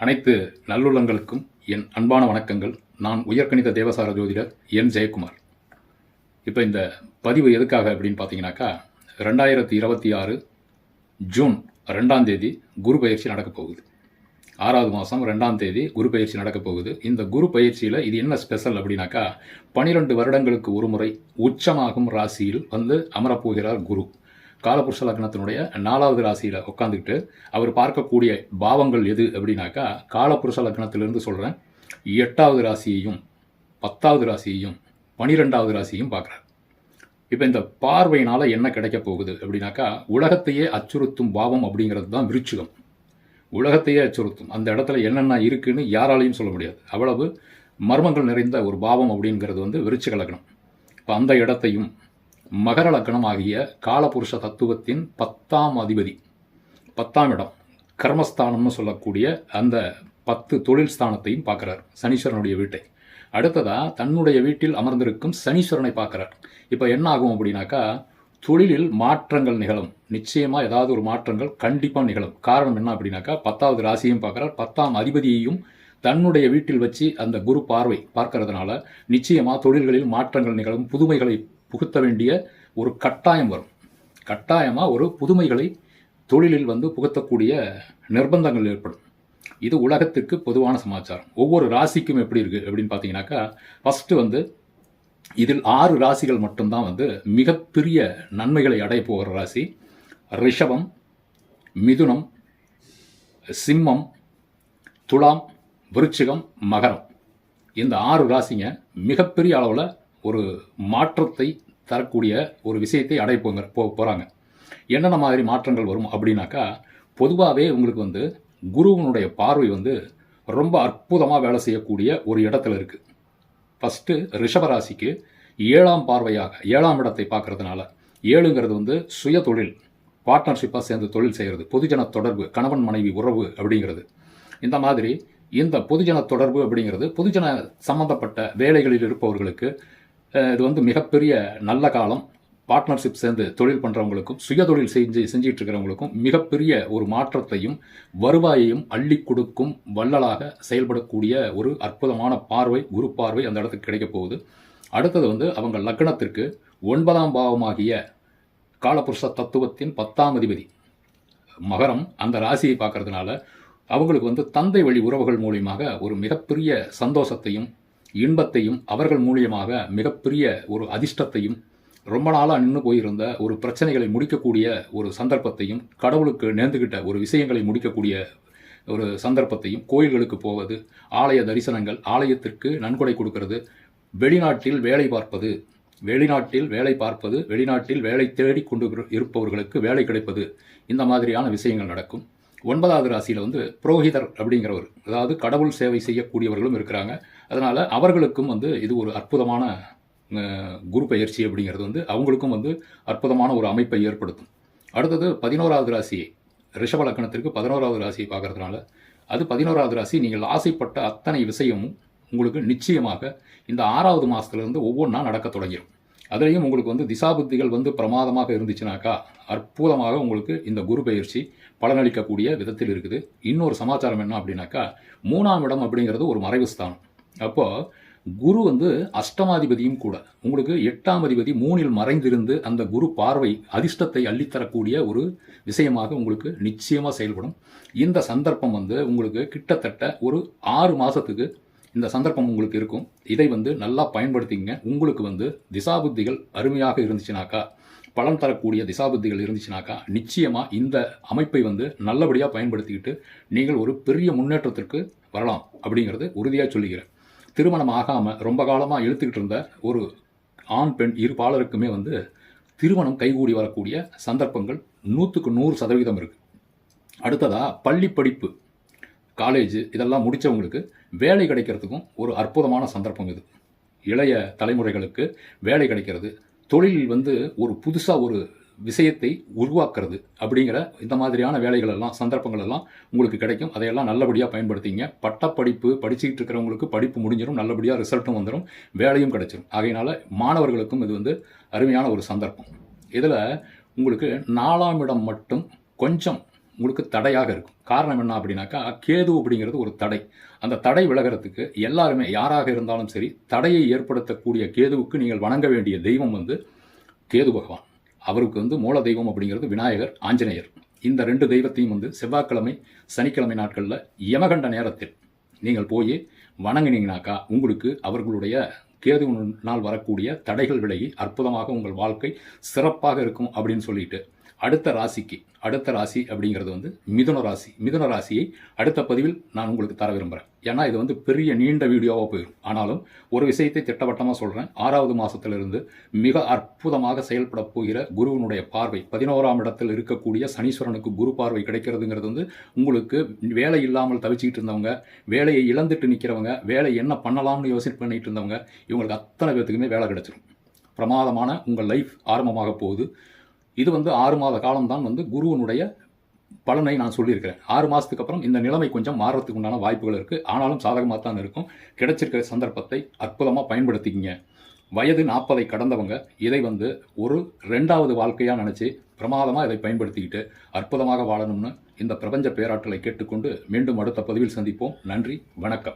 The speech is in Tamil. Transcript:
அனைத்து நல்லுள்ளங்களுக்கும் என் அன்பான வணக்கங்கள். நான் உயர்கணித தேவசார ஜோதிடர் என் ஜெயக்குமார். இப்போ இந்த பதிவு எதுக்காக அப்படின்னு பார்த்தீங்கன்னாக்கா ரெண்டாயிரத்தி இருபத்தி ஆறு ஜூன் ரெண்டாம் தேதி குரு பயிற்சி நடக்கப் போகுது. ஆறாவது மாதம் ரெண்டாம் தேதி குரு பயிற்சி நடக்கப் போகுது. இந்த குரு பயிற்சியில் இது என்ன ஸ்பெஷல் அப்படின்னாக்கா பனிரெண்டு வருடங்களுக்கு ஒரு முறை உச்சமாகும் ராசியில் வந்து அமரப்போகிறார் குரு. காலபுருஷ லக்னத்தினுடைய நாலாவது ராசியில் உட்காந்துக்கிட்டு அவர் பார்க்கக்கூடிய பாவங்கள் எது அப்படின்னாக்கா காலபுருஷ லக்னத்திலிருந்து சொல்கிறேன் எட்டாவது ராசியையும் பத்தாவது ராசியையும் பனிரெண்டாவது ராசியையும் பார்க்குறார். இப்போ இந்த பார்வையினால் என்ன கிடைக்க போகுது அப்படின்னாக்கா உலகத்தையே அச்சுறுத்தும் பாவம் அப்படிங்கிறது தான் விருச்சிகம். உலகத்தையே அச்சுறுத்தும். அந்த இடத்துல என்னென்ன இருக்குன்னு யாராலையும் சொல்ல முடியாது. அவ்வளவு மர்மங்கள் நிறைந்த ஒரு பாவம் அப்படிங்கிறது வந்து விருச்சிக லக்னம். இப்போ அந்த இடத்தையும் மகர லக்னம் ஆகிய காலபுருஷ தத்துவத்தின் பத்தாம் அதிபதி. பத்தாம் இடம். கர்மஸ்தானம்னு சொல்லக்கூடிய அந்த பத்து தொழில் ஸ்தானத்தையும் பார்க்குறார் சனீஸ்வரனுடைய வீட்டை. அடுத்ததாக தன்னுடைய வீட்டில் அமர்ந்திருக்கும் சனீஸ்வரனை பார்க்குறார். இப்போ என்ன ஆகும் அப்படின்னாக்கா தொழிலில் மாற்றங்கள் நிகழும். நிச்சயமாக ஏதாவது ஒரு மாற்றங்கள் கண்டிப்பாக நிகழும். காரணம் என்ன அப்படின்னாக்கா பத்தாவது ராசியும் பார்க்குறார். பத்தாம் அதிபதியையும் தன்னுடைய வீட்டில் வச்சு அந்த குரு பார்வை பார்க்கறதுனால நிச்சயமாக தொழில்களில் மாற்றங்கள் நிகழும். புதுமைகளை புகுத்த வேண்டிய ஒரு கட்டாயம் வரும். கட்டாயமாக ஒரு புதுமைகளை தொழிலில் வந்து புகுத்தக்கூடிய நிர்பந்தங்கள் ஏற்படும். இது உலகத்திற்கு பொதுவான சமாச்சாரம். ஒவ்வொரு ராசிக்கும் எப்படி இருக்குது அப்படின்னு பார்த்தீங்கன்னாக்கா ஃபஸ்ட்டு வந்து இதில் ஆறு ராசிகள் மட்டும்தான் வந்து மிகப்பெரிய நன்மைகளை அடைய போகிற ராசி. ரிஷபம் மிதுனம் சிம்மம் துலாம் விருச்சிகம் மகரம். இந்த ஆறு ராசிங்க மிகப்பெரிய அளவில் ஒரு மாற்றத்தை தரக்கூடிய ஒரு விஷயத்தை அடைய போங்க போ போகிறாங்க என்னென்ன மாதிரி மாற்றங்கள் வரும் அப்படின்னாக்கா பொதுவாகவே உங்களுக்கு வந்து குருவனுடைய பார்வை வந்து ரொம்ப அற்புதமாக வேலை செய்யக்கூடிய ஒரு இடத்துல இருக்குது ஃபஸ்ட்டு ரிஷபராசிக்கு ஏழாம் பார்வையாக ஏழாம் இடத்தை பார்க்குறதுனால ஏழுங்கிறது வந்து சுய தொழில் பார்ட்னர்ஷிப்பாக சேர்ந்து தொழில் செய்கிறது பொதுஜன தொடர்பு கணவன் மனைவி உறவு அப்படிங்கிறது. இந்த மாதிரி இந்த பொதுஜன தொடர்பு அப்படிங்கிறது பொதுஜன சம்பந்தப்பட்ட வேலைகளில் இருப்பவர்களுக்கு இது வந்து மிகப்பெரிய நல்ல காலம். பார்ட்னர்ஷிப் சேர்ந்து தொழில் பண்ணுறவங்களுக்கும் சுயதொழில் செஞ்சு செஞ்சிட்டு இருக்கிறவங்களுக்கும் மிகப்பெரிய ஒரு மாற்றத்தையும் வருவாயையும் அள்ளி கொடுக்கும் வள்ளலாக செயல்படக்கூடிய ஒரு அற்புதமான பார்வை குரு பார்வை அந்த இடத்துக்கு கிடைக்க போகுது. அடுத்தது வந்து அவங்க லக்னத்திற்கு ஒன்பதாம் பாவமாகிய காலபுருஷ தத்துவத்தின் பத்தாம் அதிபதி மகரம் அந்த ராசியை பார்க்கறதுனால அவங்களுக்கு வந்து தந்தை வழி உறவுகள் மூலியமாக ஒரு மிகப்பெரிய சந்தோஷத்தையும் இன்பத்தையும் அவர்கள் மூலியமாக மிகப்பெரிய ஒரு அதிர்ஷ்டத்தையும் ரொம்ப நாளாக நின்று போயிருந்த ஒரு பிரச்சனைகளை முடிக்கக்கூடிய ஒரு சந்தர்ப்பத்தையும் கடவுளுக்கு நேர்ந்துகிட்ட ஒரு விஷயங்களை முடிக்கக்கூடிய ஒரு சந்தர்ப்பத்தையும் கோயில்களுக்கு போவது ஆலய தரிசனங்கள் ஆலயத்திற்கு நன்கொடை கொடுக்கிறது வெளிநாட்டில் வேலை பார்ப்பது வெளிநாட்டில் வேலை பார்ப்பது வெளிநாட்டில் வேலை தேடி கொண்டு இருப்பவர்களுக்கு வேலை கிடைப்பது இந்த மாதிரியான விஷயங்கள் நடக்கும். ஒன்பதாவது ராசியில் வந்து புரோகிதர் அப்படிங்கிறவர் அதாவது கடவுள் சேவை செய்யக்கூடியவர்களும் இருக்கிறாங்க. அதனால் அவர்களுக்கும் வந்து இது ஒரு அற்புதமான குரு பயிற்சி அப்படிங்கிறது வந்து அவங்களுக்கும் வந்து அற்புதமான ஒரு அமைப்பை ஏற்படுத்தும். அடுத்தது பதினோராவது ராசி ரிஷப லக்கணத்திற்கு பதினோராவது ராசியை பார்க்கறதுனால அது பதினோராவது ராசி நீங்கள் ஆசைப்பட்ட அத்தனை விஷயமும் உங்களுக்கு நிச்சயமாக இந்த ஆறாவது மாதத்துலேருந்து ஒவ்வொன்றா நடக்க தொடங்கிடும் அதுலேயும் உங்களுக்கு வந்து திசாபுத்திகள் வந்து பிரமாதமாக இருந்துச்சுனாக்கா அற்புதமாக உங்களுக்கு இந்த குரு பயிற்சி பலனளிக்கக்கூடிய விதத்தில் இருக்குது. இன்னொரு சமாச்சாரம் என்ன அப்படின்னாக்கா மூணாம் இடம் அப்படிங்கிறது ஒரு மறைவு ஸ்தானம் அப்போ குரு வந்து அஷ்டமாதிபதியும் கூட. உங்களுக்கு எட்டாம் அதிபதி மூணில் மறைந்திருந்து அந்த குரு பார்வை அதிர்ஷ்டத்தை அள்ளித்தரக்கூடிய ஒரு விஷயமாக உங்களுக்கு நிச்சயமாக செயல்படும். இந்த சந்தர்ப்பம் வந்து உங்களுக்கு கிட்டத்தட்ட ஒரு ஆறு மாதத்துக்கு இந்த சந்தர்ப்பம் உங்களுக்கு இருக்கும். இதை வந்து நல்லா பயன்படுத்திங்க உங்களுக்கு வந்து திசாபுத்திகள் அருமையாக இருந்துச்சுனாக்கா பலன் தரக்கூடிய திசாபுத்திகள் இருந்துச்சுனாக்கா நிச்சயமாக இந்த அமைப்பை வந்து நல்லபடியாக பயன்படுத்திக்கிட்டு நீங்கள் ஒரு பெரிய முன்னேற்றத்திற்கு வரலாம் அப்படிங்கிறது உறுதியாக சொல்லுகிறேன் திருமணம் ஆகாமல் ரொம்ப காலமாக இழுத்துக்கிட்டு இருந்த ஒரு ஆண் பெண் இரு பாலருக்குமே வந்து திருமணம் கைகூடி வரக்கூடிய சந்தர்ப்பங்கள் நூற்றுக்கு நூறு சதவீதம் இருக்குது அடுத்ததாக பள்ளி படிப்பு காலேஜ் இதெல்லாம் முடித்தவங்களுக்கு வேலை கிடைக்கிறதுக்கும் ஒரு அற்புதமான சந்தர்ப்பம் இது. இளைய தலைமுறைகளுக்கு வேலை கிடைக்கிறது. தொழிலில் வந்து ஒரு புதுசாக ஒரு விஷயத்தை உருவாக்குறது அப்படிங்கிற இந்த மாதிரியான வேலைகள் எல்லாம் சந்தர்ப்பங்கள் எல்லாம் உங்களுக்கு கிடைக்கும். அதையெல்லாம் நல்லபடியாக பயன்படுத்திங்க. பட்டப்படிப்பு படிச்சுக்கிட்டு இருக்கிறவங்களுக்கு படிப்பு முடிஞ்சிடும் நல்லபடியாக ரிசல்ட்டும் வந்துடும் வேலையும் கிடைச்சிடும் ஆகையினால மாணவர்களுக்கும் இது வந்து அருமையான ஒரு சந்தர்ப்பம். இதில் உங்களுக்கு நாலாம் இடம் மட்டும் கொஞ்சம் உங்களுக்கு தடையாக இருக்கும். காரணம் என்ன அப்படின்னாக்கா கேது அப்படிங்கிறது ஒரு தடை. அந்த தடை விலகிறதுக்கு எல்லாருமே யாராக இருந்தாலும் சரி தடையை ஏற்படுத்தக்கூடிய கேதுவுக்கு நீங்கள் வணங்க வேண்டிய தெய்வம் வந்து கேது பகவான். அவருக்கு வந்து மூல தெய்வம் அப்படிங்கிறது விநாயகர் ஆஞ்சநேயர். இந்த ரெண்டு தெய்வத்தையும் வந்து செவ்வாய்க்கிழமை சனிக்கிழமை நாட்களில் யமகண்ட நேரத்தில் நீங்கள் போய் வணங்கினீங்கனாக்கா உங்களுக்கு அவர்களுடைய கேதுவினால் வரக்கூடிய தடைகள் விலகி அற்புதமாக உங்கள் வாழ்க்கை சிறப்பாக இருக்கும் அப்படின்னு சொல்லிட்டு அடுத்த ராசிக்கு அடுத்த ராசி அப்படிங்கிறது வந்து மிதுன ராசி. மிதுன ராசியை அடுத்த பதிவில் நான் உங்களுக்கு தர விரும்புகிறேன் ஏன்னா இது வந்து பெரிய நீண்ட வீடியோவாக போயிடும். ஆனாலும் ஒரு விஷயத்தை திட்டவட்டமாக சொல்கிறேன் ஆறாவது மாதத்திலிருந்து மிக அற்புதமாக செயல்பட போகிற குருவனுடைய பார்வை பதினோராம் இடத்தில் இருக்கக்கூடிய சனீஸ்வரனுக்கு குரு பார்வை கிடைக்கிறதுங்கிறது வந்து உங்களுக்கு வேலை இல்லாமல் தவிச்சிக்கிட்டு இருந்தவங்க வேலையை இழந்துட்டு நிற்கிறவங்க வேலை என்ன பண்ணலாம்னு யோசனை பண்ணிட்டு இருந்தவங்க இவங்களுக்கு அத்தனை பேர்த்துக்குமே வேலை கிடச்சிரும். பிரமாதமான உங்கள் லைஃப் ஆரம்பமாக போகுது. இது வந்து ஆறு மாத காலம்தான் வந்து குருவனுடைய பலனை நான் சொல்லியிருக்கிறேன். ஆறு மாதத்துக்கு அப்புறம் இந்த நிலைமை கொஞ்சம் மாறுறதுக்கு உண்டான வாய்ப்புகள் இருக்குது ஆனாலும் சாதகமாக தான் இருக்கும். கிடைச்சிருக்கிற சந்தர்ப்பத்தை அற்புதமாக பயன்படுத்திக்கிங்க. வயது நாற்பதை கடந்தவங்க இதை வந்து ஒரு ரெண்டாவது வாழ்க்கையாக நினச்சி பிரமாதமாக இதை பயன்படுத்திக்கிட்டு அற்புதமாக வாழணும்னு இந்த பிரபஞ்ச பேராற்றலை கேட்டுக்கொண்டு மீண்டும் அடுத்த பதிவில் சந்திப்போம். நன்றி வணக்கம்.